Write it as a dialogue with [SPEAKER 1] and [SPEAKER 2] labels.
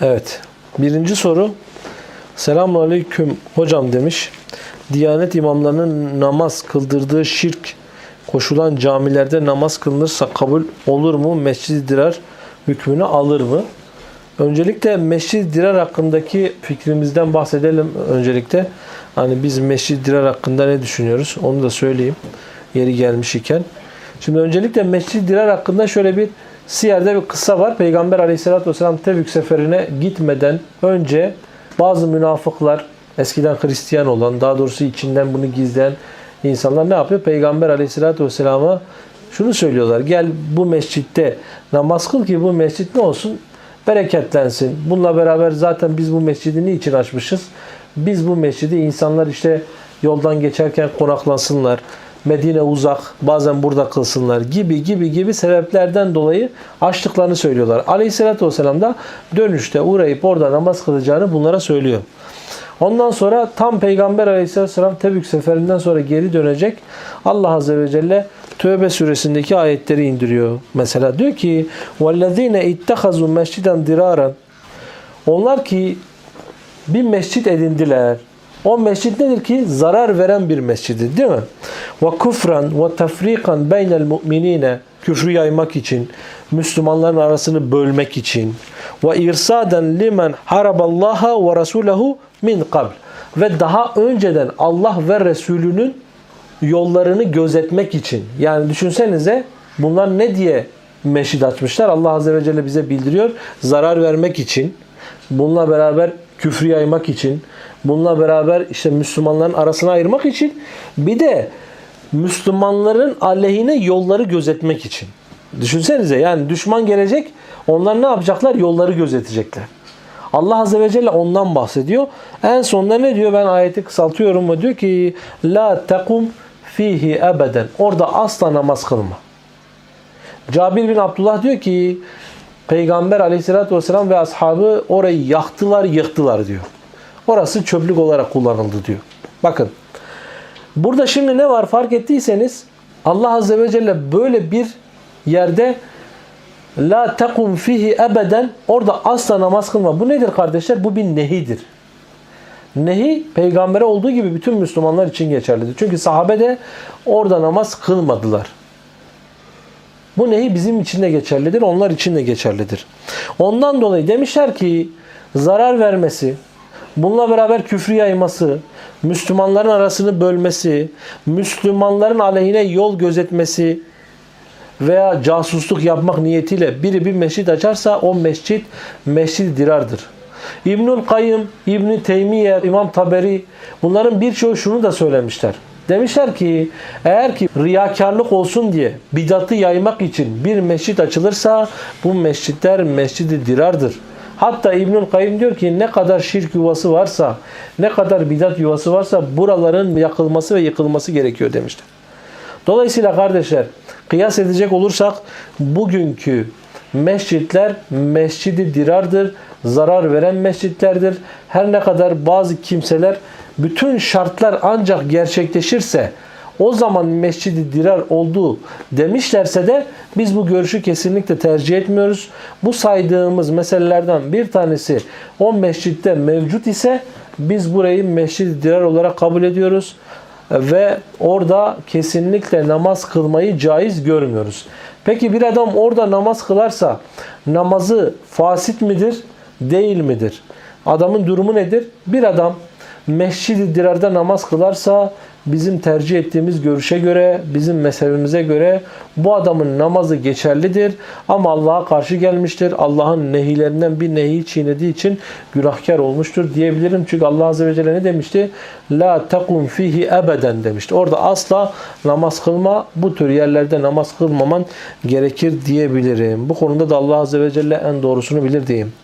[SPEAKER 1] Evet. Birinci soru. Selamun Aleyküm hocam demiş. Diyanet imamlarının namaz kıldırdığı şirk koşulan camilerde namaz kılınırsa kabul olur mu? Mescid-i Dirar hükmünü alır mı? Öncelikle Mescid-i Dirar hakkındaki fikrimizden bahsedelim öncelikle. Hani biz Mescid-i Dirar hakkında ne düşünüyoruz? Onu da söyleyeyim. Yeri gelmiş iken. Şimdi öncelikle Mescid-i Dirar hakkında şöyle bir Siyer'de bir kıssa var. Peygamber aleyhissalatü vesselam Tebük seferine gitmeden önce bazı münafıklar, eskiden Hristiyan olan, daha doğrusu içinden bunu gizleyen insanlar ne yapıyor? Peygamber aleyhissalatü vesselama şunu söylüyorlar. Gel bu mescitte namaz kıl ki bu mescit ne olsun? Bereketlensin. Bununla beraber zaten biz bu mescidi niçin açmışız? Biz bu mescidi insanlar işte yoldan geçerken konaklansınlar. Medine uzak, bazen burada kılsınlar gibi gibi gibi sebeplerden dolayı açtıklarını söylüyorlar. Aleyhisselatü Vesselam da dönüşte uğrayıp orada namaz kılacağını bunlara söylüyor. Ondan sonra tam Peygamber Aleyhisselatü Vesselam Tebük seferinden sonra geri dönecek. Allah Azze ve Celle Tövbe suresindeki ayetleri indiriyor. Mesela diyor ki وَالَّذ۪ينَ اِتَّخَذُوا مَسْجِدًا دِرَارًا Onlar ki bir mescit edindiler. o mescit nedir ki? Zarar veren bir mescidi değil mi? Ve kufran ve tefrikan beynel mu'minine küfrü yaymak için, Müslümanların arasını bölmek için ve irsaden limen haraballaha ve rasulehu min qabl ve daha önceden Allah ve Resulünün yollarını gözetmek için. Yani düşünsenize bunlar ne diye meşid açmışlar? Allah Azze ve Celle bize bildiriyor. Zarar vermek için, bununla beraber küfrü yaymak için, bununla beraber işte Müslümanların arasına ayırmak için bir de Müslümanların aleyhine yolları gözetmek için. Düşünsenize yani düşman gelecek onlar ne yapacaklar? Yolları gözetecekler. Allah Azze ve Celle ondan bahsediyor. En sonunda ne diyor? Ben ayeti kısaltıyorum mu? Diyor ki La tekum fihi ebeden. Orada asla namaz kılma. Cabir bin Abdullah diyor ki Peygamber aleyhissalatü vesselam ve ashabı orayı yaktılar, yıktılar diyor. Orası çöplük olarak kullanıldı diyor. Bakın. Burada şimdi ne var fark ettiyseniz Allah Azze ve Celle böyle bir yerde La tekum fihi ebeden orada asla namaz kılma. Bu nedir kardeşler? Bu bir nehidir. Nehi peygambere olduğu gibi bütün Müslümanlar için geçerlidir. Çünkü sahabe de orada namaz kılmadılar. Bu nehi bizim için de geçerlidir, onlar için de geçerlidir. Ondan dolayı demişler ki zarar vermesi, bununla beraber küfrü yayması, Müslümanların arasını bölmesi, Müslümanların aleyhine yol gözetmesi veya casusluk yapmak niyetiyle biri bir mescit açarsa o mescit mescid dirardır. İbnül Kayyım, İbn Teymiye, İmam Taberi bunların birçoğu şunu da söylemişler. Demişler ki eğer ki riyakarlık olsun diye bidatı yaymak için bir mescit açılırsa bu mescitler mescidi dirardır. Hatta İbnül Kayyim diyor ki ne kadar şirk yuvası varsa, ne kadar bidat yuvası varsa buraların yakılması ve yıkılması gerekiyor demişler. Dolayısıyla kardeşler kıyas edecek olursak bugünkü mescitler mescidi dirardır, zarar veren mescitlerdir. Her ne kadar bazı kimseler bütün şartlar ancak gerçekleşirse o zaman mescidi dirar olduğu demişlerse de biz bu görüşü kesinlikle tercih etmiyoruz. Bu saydığımız meselelerden bir tanesi o mescitte mevcut ise biz burayı mescid dirar olarak kabul ediyoruz ve orada kesinlikle namaz kılmayı caiz görmüyoruz. Peki bir adam orada namaz kılarsa namazı fasit midir, değil midir? Adamın durumu nedir? Bir adam Mescid-i Dirar'da namaz kılarsa bizim tercih ettiğimiz görüşe göre, bizim mezhebimize göre bu adamın namazı geçerlidir. Ama Allah'a karşı gelmiştir. Allah'ın nehilerinden bir nehi çiğnediği için günahkar olmuştur diyebilirim. Çünkü Allah Azze ve Celle ne demişti? La tekum fihi ebeden demişti. Orada asla namaz kılma, bu tür yerlerde namaz kılmaman gerekir diyebilirim. Bu konuda da Allah Azze ve Celle en doğrusunu bilir diyeyim.